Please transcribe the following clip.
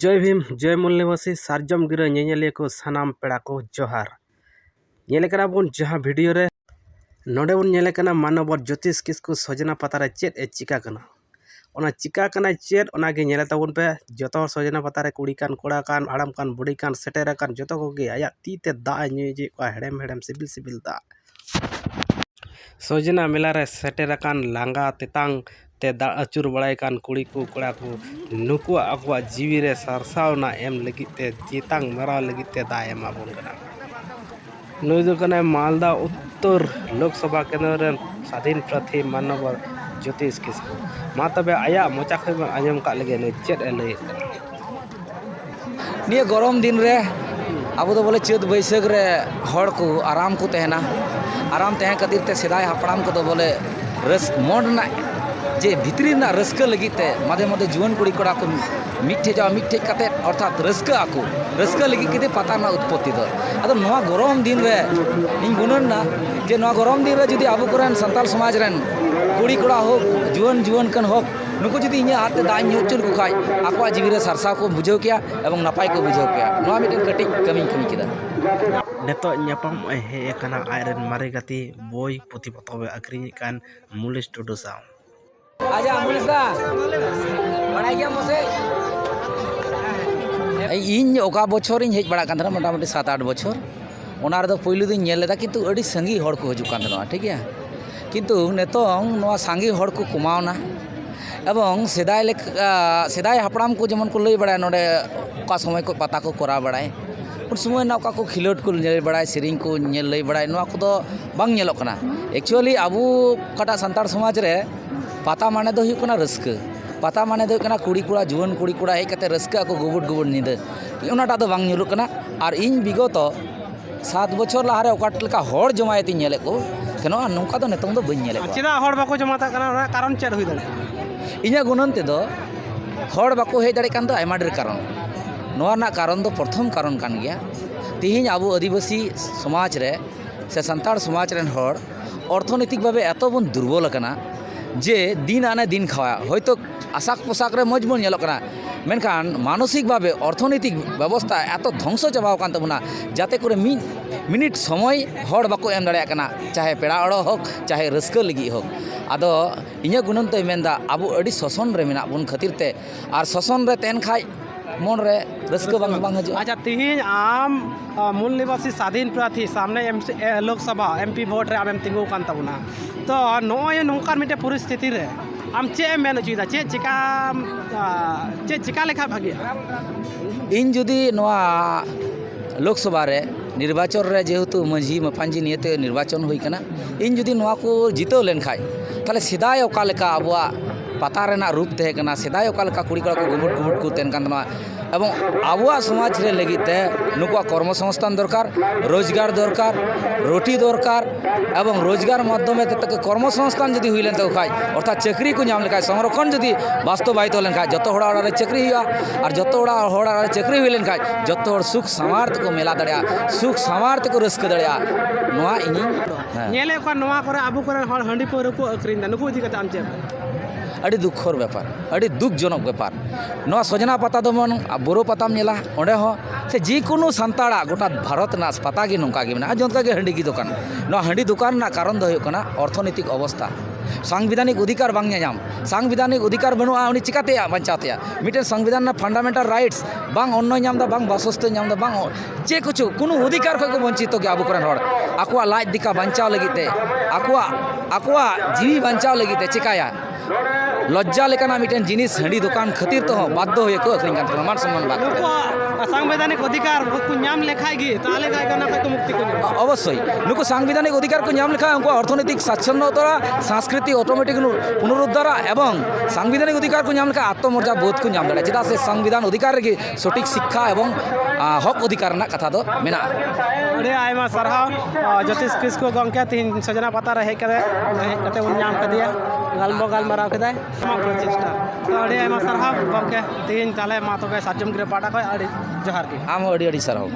जय भीम, जय ᱢᱩᱞᱱᱤᱵᱟᱥᱤ ᱥᱟᱨᱡᱚᱢ ᱜᱤᱨᱟᱹ ᱧᱮᱧᱮᱞᱤᱭᱟᱹ ᱠᱚ ᱥᱟᱱᱟᱢ ᱯᱮᱲᱟ ᱠᱚ ᱡᱚᱦᱟᱨ ᱧᱮᱞ ᱠᱟᱱᱟ ᱵᱚᱱ ᱡᱟᱦᱟᱸ ᱵᱷᱤᱰᱤᱭᱳ ᱨᱮ नोड़े बन नेकना मानवर ज्योतिष किसको सजना पातारे चेत ए चिका चिका चेद नेताबन पे जो सजना पातारे कुड़ी कान, कोड़ा कान, आड़म कान, बुड़ी कान, सेटेर कान जो को आया, तीते दाए नुजे हेड़म हेड़म, सिबिल सिबिल दा सजना मेलारे सेटेर कान, लांगा, तेतांग ᱛᱮ ᱫᱟᱜ ᱟᱹᱪᱩᱨ ᱵᱟᱲᱟᱭ ᱠᱟᱱ ᱠᱩᱲᱤ ᱠᱚ ᱠᱚᱲᱟ ᱠᱚ ᱱᱩᱠᱩᱣᱟᱜ ᱟᱵᱚᱣᱟᱜ ᱡᱤᱣᱤ ᱨᱮ ᱥᱟᱨᱥᱟᱣᱱᱟ ᱮᱢ ᱞᱟᱹᱜᱤᱫ ᱛᱮ ᱪᱮᱛᱟᱝ ᱢᱟᱨᱟᱣ ᱞᱟᱹᱜᱤᱫ ᱛᱮ ᱫᱟᱜ ᱮᱢᱟᱵᱚᱱ ᱠᱟᱱᱟ ᱱᱩᱭ ᱫᱚ ᱠᱟᱱᱟᱭ ᱢᱟᱞᱫᱟ ᱩᱛᱛᱚᱨ ᱞᱳᱠᱥᱚᱵᱷᱟ ᱠᱮᱱᱫᱨᱚ ᱨᱮᱱ ᱥᱟᱫᱷᱤᱱ ᱯᱨᱟᱨᱛᱷᱤ ᱢᱟᱱᱱᱚᱵᱚᱨ ᱡᱳᱛᱤᱥ ᱠᱤᱥᱠᱩ ᱢᱟ ᱛᱚᱵᱮ ᱟᱭᱟᱜ ᱢᱚᱪᱟ ᱠᱷᱚᱱ ᱵᱚᱱ ᱟᱸᱡᱚᱢ ᱠᱟᱜ ᱞᱮᱜᱮ ᱱᱩᱭ ᱪᱮᱫ ᱮ ᱞᱟᱹᱭᱮᱫ ᱠᱟᱱᱟ ᱱᱤᱭᱟᱹ ᱜᱚᱨᱚᱢ ᱫᱤᱱ ᱨᱮ ᱟᱵᱚ ᱫᱚ ᱵᱚᱞᱮ ᱪᱟᱹᱛ ᱵᱟᱹᱭᱥᱟᱹᱠᱷ ᱨᱮ ᱦᱚᱲ ᱠᱚ ᱟᱨᱟᱢ ᱠᱚ ᱛᱟᱦᱮᱱᱟ ᱟᱨᱟᱢ ᱛᱟᱦᱮᱸ ᱠᱷᱟᱹᱛᱤᱨ ᱛᱮ ᱥᱮᱫᱟᱭ ᱦᱟᱯᱲᱟᱢ ᱠᱚᱫᱚ ᱵᱚᱞᱮ ᱨᱟᱹᱥ ᱢᱚᱱ ᱨᱮᱱᱟᱜ ᱡᱮ ᱵᱷᱤᱛᱨᱤ ᱨᱮᱱᱟᱜ ᱨᱟᱹᱥᱠᱟᱹ ᱞᱟᱹᱜᱤᱫ ᱛᱮ ᱢᱟᱫᱷᱮ ᱢᱟᱫᱷᱮ ᱡᱩᱣᱟᱹᱱ ᱠᱩᱲᱤ ᱠᱚᱲᱟ ᱠᱚ ᱢᱤᱫᱴᱷᱮᱡᱚᱜᱼᱟ ᱢᱤᱫᱴᱷᱮᱡ ᱠᱟᱛᱮᱫ ᱚᱨᱛᱷᱟᱛ ᱨᱟᱹᱥᱠᱟᱹᱜ ᱟᱠᱚ ᱨᱟᱹᱥᱠᱟᱹ ᱞᱟᱹᱜᱤᱫ ᱜᱮ ᱯᱟᱛᱟ ᱨᱮᱱᱟᱜ ᱩᱛᱯᱚᱛᱛᱤ ᱫᱚ ᱟᱫᱚ ᱱᱚᱣᱟ ᱜᱚᱨᱚᱢ ᱫᱤᱱ ᱨᱮ ᱤᱧ ᱜᱩᱱᱟᱹᱱᱟ ᱡᱮ ᱱᱚᱣᱟ ᱜᱚᱨᱚᱢ ᱫᱤᱱ ᱨᱮ ᱡᱩᱫᱤ ᱟᱵᱚ ᱠᱚᱨᱮᱱ ᱥᱟᱱᱛᱟᱲ ᱥᱚᱢᱟᱡᱽ ᱨᱮᱱ ᱠᱩᱲᱤ ᱠᱚᱲᱟ ᱦᱳᱠ ᱡᱩᱣᱟᱹᱱ ᱡᱩᱣᱟᱹᱱ ᱠᱟᱱ ᱦᱳᱠ ᱱᱩᱠᱩ ᱡᱩᱫि ᱤᱧᱟᱹᱜ ᱦᱟᱛ ᱛᱮ ᱫᱟᱜ ᱤᱧ ᱧᱩ ᱦᱚᱪᱚ ᱞᱮᱠᱚ ᱠᱷᱟᱡ ᱟᱠᱚᱣᱟᱜ ᱡᱤᱣᱤ ᱨᱮ ᱥᱟᱨᱥᱟᱣ ᱠᱚ ᱵᱩᱡᱷᱟᱹᱣ ᱠᱮᱭᱟ ᱮᱵᱚᱝ ᱱᱟᱯᱟᱭ ᱠᱚ ᱵᱩᱡᱷᱟᱹᱣ ᱠᱮᱭᱟ ᱱᱚᱣᱟ ᱢᱤᱫᱴᱮᱱ ᱠᱟᱹᱴᱤᱡ ᱠᱟᱹᱢᱤᱧ ᱠᱟᱹᱢᱤ ᱠᱮᱫᱟ ᱱᱤᱛᱚᱜ ᱧᱟᱯᱟᱢ ᱮ ᱦᱮᱡ ᱟᱠᱟᱱᱟ ᱟᱡᱨᱮᱱ ᱢᱟᱨᱮ ᱜᱟᱛᱮ ᱵᱳᱭ ᱯᱩᱛᱷᱤ ᱯᱚᱛᱚᱵ ᱮ ᱟᱠᱷᱨᱤᱧᱮᱫ ᱠᱟᱱ ᱢᱩᱞᱤᱥ ᱴᱩᱰᱩ ᱥᱟᱶ ᱟᱪᱪᱷᱟ ᱢᱩᱱᱤᱥ ᱫᱟ ᱵᱟᱲᱟᱭ ᱜᱮᱭᱟᱢ ᱢᱚᱥᱮ ᱤᱧ ᱚᱠᱟ ᱵᱚᱪᱷᱚᱨᱤᱧ ᱦᱮᱡ ᱵᱟᱲᱟᱜ ᱠᱟᱱ ᱛᱟᱦᱮᱱᱟ ᱢᱳᱴᱟᱢᱩᱴᱤ ᱥᱟᱛ ᱟᱴ ᱵᱚᱪᱷᱚᱨ ᱚᱱᱟ ᱨᱮᱫᱚ ᱯᱳᱭᱞᱳ ᱫᱚᱧ ᱧᱮᱞ ᱞᱮᱫᱟ ᱠᱤᱱᱛᱩ ᱟᱹᱰි ᱥᱟᱸᱜᱮ ᱦᱚᱲ ᱠᱚ ᱦᱤᱡᱩᱜ ᱠᱟᱱ ᱛᱟᱦᱮᱱᱟ ᱴᱷᱤᱠ ᱜᱮᱭᱟ ᱠᱤᱱᱛᱩ ᱱᱤᱛᱚᱝ ᱱᱚᱣᱟ ᱥᱟᱸᱜᱮ ᱦᱚᱲ ᱠᱚ ᱠᱚᱢᱟᱣᱱᱟ ᱮᱵᱚᱝ ᱥᱮᱫᱟᱭ ᱞᱮᱠᱟ ᱥᱮᱫᱟᱭ ᱦᱟᱯᱲᱟᱢ ᱠᱚ ᱡᱮᱢᱚᱱ ᱠᱚ ᱞᱟᱹᱭ ᱵᱟᱲᱟᱭᱟ ᱱᱚᱰᱮ ᱚᱠᱟ ᱥᱚᱢᱚᱭ ᱠᱚ ᱯᱟᱛᱟ ᱠᱚ ᱠᱚᱨᱟᱣ ᱵᱟᱲᱟᱭ ᱩᱱ ᱥᱚᱢᱚᱭ ᱨᱮᱱᱟᱜ ᱚᱠᱟ ᱠᱚ ᱠᱷᱮᱞᱳᱰ ᱠᱚ ᱞᱟᱹᱭ ᱵᱟᱲᱟᱭ ᱥᱮᱨᱮᱧ ᱠᱚ ᱧᱮᱞ ᱞᱟᱹᱭ ᱵᱟᱲᱟᱭ ᱱᱚᱣᱟ ᱠᱚᱫᱚ ᱵᱟᱝ ᱧᱮᱞᱚᱜ ᱠᱟᱱᱟ ᱮᱠᱪᱩᱭᱮᱞᱤ ᱟᱵᱚ ᱚᱠᱟᱴᱟᱜ ᱥᱟᱱᱛᱟᱲ ᱥᱚᱢᱟᱡᱽ ᱨᱮ ᱯᱟᱛᱟ ᱢᱟᱱᱮ ᱫᱚ ᱦᱩᱭᱩᱜ ᱠᱟᱱᱟ ᱨᱟᱹᱥᱠᱟᱹ ᱯᱟᱛᱟ ᱢᱟᱱᱮ ᱫᱚ ᱦᱩᱭᱩᱜ ᱠᱟᱱᱟ ᱠᱩᱲᱤ ᱠᱚᱲᱟ ᱡᱩᱣᱟᱹᱱ ᱠᱩᱲᱤ ᱠᱚᱲᱟ ᱦᱮᱡ ᱠᱟᱛᱮ ᱨᱟᱹᱥᱠᱟᱹ ᱟᱠᱚ ᱜᱩᱵᱩᱰ ᱜᱩᱵᱩᱰ ᱧᱤᱫᱟᱹ ᱚᱱᱟᱴᱟᱜ ᱫᱚ ᱵᱟᱝ ᱧᱩᱨᱩᱜ ᱠᱟᱱᱟ ᱟᱨ ᱤᱧ ᱵᱤᱜᱚᱛᱚ ᱥᱟᱛ ᱵᱚᱪᱷᱚᱨ ᱞᱟᱦᱟᱨᱮ ᱚᱠᱟᱴ ᱞᱮᱠᱟ ᱦᱚᱲ ᱡᱚᱢᱟᱭᱮᱛᱤᱧ ᱧᱮᱞᱮᱫ ᱠᱚ ᱛᱟᱦᱮᱱᱚᱜᱼᱟ ᱱᱚᱝᱠᱟ ᱫᱚ ᱱᱤᱛᱚᱝ ᱫᱚ ᱵᱟᱹᱧ ᱧᱮᱞᱮᱫ ᱠᱚᱣᱟ ᱪᱮᱫᱟᱜ ᱦᱚᱲ ᱵᱟᱠᱚ ᱡᱚᱢᱟᱛᱟᱜ ᱠᱟᱱᱟ ᱚᱱᱟ ᱠᱟᱨᱚᱱ ᱪᱮᱫ ᱦᱩᱭ ᱫᱟᱲᱮᱭᱟᱜᱼᱟ ᱤᱧᱟᱹᱜ ᱜᱩᱱᱟᱹᱱ ᱛᱮᱫᱚ ᱦᱚᱲ ᱵᱟᱠᱚ ᱦᱮᱡ ᱫᱟᱲᱮᱭᱟᱜ ᱠᱟᱱ ᱫᱚ ᱟᱭᱢᱟ ᱰᱷᱮᱨ ᱠᱟᱨᱚᱱ ᱱᱚᱣᱟ ᱨᱮᱱᱟᱜ ᱠᱟᱨᱚᱱ ᱫᱚ ᱯᱨᱚᱛᱷᱚᱢ ᱠᱟᱨᱚᱱ ᱠᱟᱱ ᱜᱮᱭᱟ ᱛᱤᱦᱤᱧ ᱟᱵᱚ ᱟᱹᱫᱤᱵᱟᱹᱥᱤ ᱥᱚᱢᱟᱡᱽ ᱨᱮ ᱥᱮ ᱥᱟᱱᱛᱟᱲ ᱥᱚᱢᱟᱡᱽ ᱨᱮᱱ ᱦᱚᱲ ᱚᱨᱛᱷᱚᱱᱤᱛᱤᱠ ᱵᱷᱟᱵᱮ ᱮᱛᱚ ᱵᱚᱱ ᱫᱩᱨᱵᱚᱞ ᱟᱠᱟᱱᱟ যে দিন আনে দিন খাওয়া। হয়তো আশাক পোশাকরে মজবুত ᱧᱮᱞᱚᱜ ᱠᱟᱱᱟ ᱢᱮᱱᱠᱷᱟᱱ মানসিকভাবে অর্থনৈতিক ব্যবস্থা এত ধ্বংস চাপাও কান তাবনা যাতে করে মিড মিনিট সময় হর বাকো এম দাঁড়ায় কানা চাহে পেড়া অড় হোক, চাহে রাস্কা লাগি হোক। আদো ইঞা গুণন তো মেনদা আবু আডি শোষণ রে মেনা বন খাতির তে আর শোষণ রে তেন খাই মন রে রাস্কা বাং বাং হাজু আচ্ছা তিহিন, আম মূল নিবাসী স্বাধীন প্রার্থী, সামনে লোকসভা, এমপি ভোট রে আম এম তিঙ্গু কান তাবনা ᱛᱚ ᱱᱚᱜᱼᱚᱭ ᱱᱚᱝᱠᱟᱱ ᱢᱤᱫᱴᱮᱱ ᱯᱚᱨᱤᱥᱛᱷᱤᱛᱤ ᱨᱮ ᱟᱢ ᱪᱮᱫ ᱮᱢ ᱢᱮᱱ ᱦᱚᱪᱚᱭᱮᱫᱟ ᱪᱮᱫ ᱪᱮᱠᱟᱢ ᱪᱮᱫ ᱪᱮᱠᱟ ᱞᱮᱠᱷᱟᱱ ᱵᱷᱟᱜᱮᱜᱼᱟ ᱤᱧ ᱡᱩᱫᱤ ᱱᱚᱣᱟ ᱞᱳᱠᱥᱚᱵᱷᱟ ᱨᱮ নির্বাচন রে যেহেতু মাঝি মাপাঞ্জি নিয়ে নির্বাচন হয়ে ইন যদি নয় জিতাও লেনখান তাহলে সেদাই অকালেকা আবহাওয়া ᱯᱟᱛᱟ ᱨᱮᱱᱟᱜ ᱨᱩᱯ ᱛᱟᱦᱮᱸ ᱠᱟᱱᱟ ᱥᱮᱫᱟᱭ ᱚᱠᱟ ᱞᱮᱠᱟ ᱠᱩᱲᱤ ᱠᱚᱲᱟ ᱠᱚ ᱜᱩᱢᱩᱴ ᱜᱩᱢᱩᱴ ᱠᱚ ᱛᱟᱦᱮᱱ ᱠᱟᱱ ᱛᱟᱦᱮᱱᱟ ᱮᱵᱚᱝ ᱟᱵᱚᱣᱟᱜ ᱥᱚᱢᱟᱡᱽ ᱨᱮ ᱞᱟᱹᱜᱤᱫ ᱛᱮ ᱱᱩᱠᱩᱣᱟᱜ ᱠᱚᱨᱢᱚ ᱥᱚᱝᱥথান দরকার রোজগার দরকার রুটি দরকার এবং রোজগার মাধ্যমে তাকে কর্মসংস্থান যদি হইলেন তাকে খাই অর্থাৎ চাকরি কো নাম লেখায় সংরক্ষণ যদি বাস্তবায়িত হলেন খায় যত হড়া হড়ারে চাকরি হইয়া আর যত হড়া হড়ারে চাকরি হইলেন খায় যত হড় সুখ সামার তেকো মেলা দাঁড়া সুখ সামার তেকো রাস্কা দাঁড়া নয়া ইনি নেলে কোয়া নয়া করে আবু করে হড় হাঁডি পাউরো কো আক্রিন দা নুকু ইদি কথা আম চেপ ᱟᱹᱰᱤ ᱫᱩᱠᱷᱚᱨ ᱵᱮᱯᱟᱨ ᱟᱹᱰᱤ ᱫᱩᱠᱡᱚᱱᱚᱠ ᱵᱮᱯᱟᱨ ᱱᱚᱣᱟ ᱥᱚᱡᱽᱱᱟ ᱯᱟᱛᱟ ᱫᱚ ᱵᱚᱱ ᱵᱩᱨᱩ ᱯᱟᱛᱟᱢ ᱧᱮᱞᱟ ᱚᱸᱰᱮ ᱦᱚᱸ ᱥᱮ ᱡᱮᱠᱳᱱᱳ ᱥᱟᱱᱛᱟᱲᱟᱜ ᱜᱚᱴᱟ ᱵᱷᱟᱨᱚᱛ ᱨᱮᱱᱟᱜ ᱯᱟᱛᱟ ᱜᱮ ᱱᱚᱝᱠᱟ ᱜᱮ ᱢᱮᱱᱟᱜᱼᱟ ᱡᱚᱱᱠᱟ ᱜᱮ ᱦᱟᱺᱰᱤ ᱫᱚᱠᱟᱱ ᱱᱚᱣᱟ ᱦᱟᱺᱰᱤ ᱫᱚᱠᱟᱱ ᱨᱮᱱᱟᱜ ᱠᱟᱨᱚᱱ ᱫᱚ ᱦᱩᱭᱩᱜ ᱠᱟᱱᱟ ᱚᱨᱛᱷᱚᱱᱤᱛᱤᱠ ᱚᱵᱚᱥᱛᱷᱟ সাংবিধানিক অধিকার বাং ᱧᱟᱢ সাংবিধানিক অধিকার বানুয়া উনি চিকাতে বাঁচাতে মিটেন সংবিধান না ফান্ডামেন্টাল রাইটস বাং অন্য নাম দা বাং বাসস্থ নাম দা বাং চে কিছু কোনো অধিকার খকে বঞ্চিত গে আবু করেন হড় আকুয়া লাজ দিকা বাঁচাও লাগিতে আকুয়া আকুয়া জীবী বাঁচাও লাগিতে চিকায়া ᱞᱚᱡᱡᱟ ᱞᱮᱠᱟᱱᱟᱜ ᱢᱤᱫᱴᱮᱱ ᱡᱤᱱᱤᱥ ᱦᱟᱺᱰᱤ ᱫᱚᱠᱟᱱ ᱠᱷᱟᱹᱛᱤᱨ ᱛᱮᱦᱚᱸ ᱵᱟᱫᱽᱫᱷᱚ ᱦᱩᱭ ᱠᱚ ᱟᱹᱠᱷᱨᱤᱧ ᱠᱟᱱ ᱛᱟᱦᱮᱱᱟ ᱢᱟᱱ ᱥᱚᱱᱢᱟᱱ ᱵᱟᱫᱽ সাংবিধানিক অধিকার নাম লেখায় গিয়ে তাহলে মুক্তি অবশ্যই নুকু সাংবিধানিক অধিকার নাম লেখা উনকু অর্থনৈতিক স্বাচ্ছন্নতা সংস্কৃতি অটোমেটিক পুনরুদ্ধার এবং সাংবিধানিক অধিকার নাম লেখা আত্মমর্যা বোধ নাম দাঁড়া চেদা সে সংবিধান অধিকার রেগে সঠিক শিক্ষা এবং হক অধিকার কথা দো মেনা ᱟᱹᱰᱤ ᱟᱭᱢᱟ ᱥᱟᱨᱦᱟᱣ ᱡᱚᱛᱤᱥ ᱠᱤᱥᱠᱩ ᱜᱚᱢᱠᱮ ᱛᱮᱦᱮᱧ ᱥᱚᱡᱽᱱᱟ ᱯᱟᱛᱟ ᱨᱮ ᱦᱮᱡ ᱠᱟᱛᱮ ᱦᱮᱡ ᱠᱟᱛᱮ ᱵᱚᱱ ᱧᱟᱢ ᱠᱮᱫᱮᱭᱟ ᱜᱟᱞᱢᱟᱨᱟᱣ ᱜᱟᱞᱢᱟᱨᱟᱣ ᱠᱮᱫᱟᱭ ᱱᱚᱣᱟ ᱯᱨᱚᱪᱮᱥᱴᱟ ᱟᱹᱰᱤ ᱟᱭᱢᱟ ᱥᱟᱨᱦᱟᱣ ᱜᱚᱢᱠᱮ ᱛᱮᱦᱮᱧ ᱛᱟᱦᱞᱮ ᱢᱟ ᱛᱚᱵᱮ ᱥᱟᱨᱡᱚᱢ ᱜᱤᱨᱟᱹ ᱯᱟᱴᱟ ᱠᱷᱚᱡ ᱟᱹᱰᱤ ᱡᱚᱦᱟᱨ ᱜᱮ ᱟᱢ ᱦᱚᱸ ᱟᱹᱰᱤ ᱟᱹᱰᱤ ᱥᱟᱨᱦᱟᱣ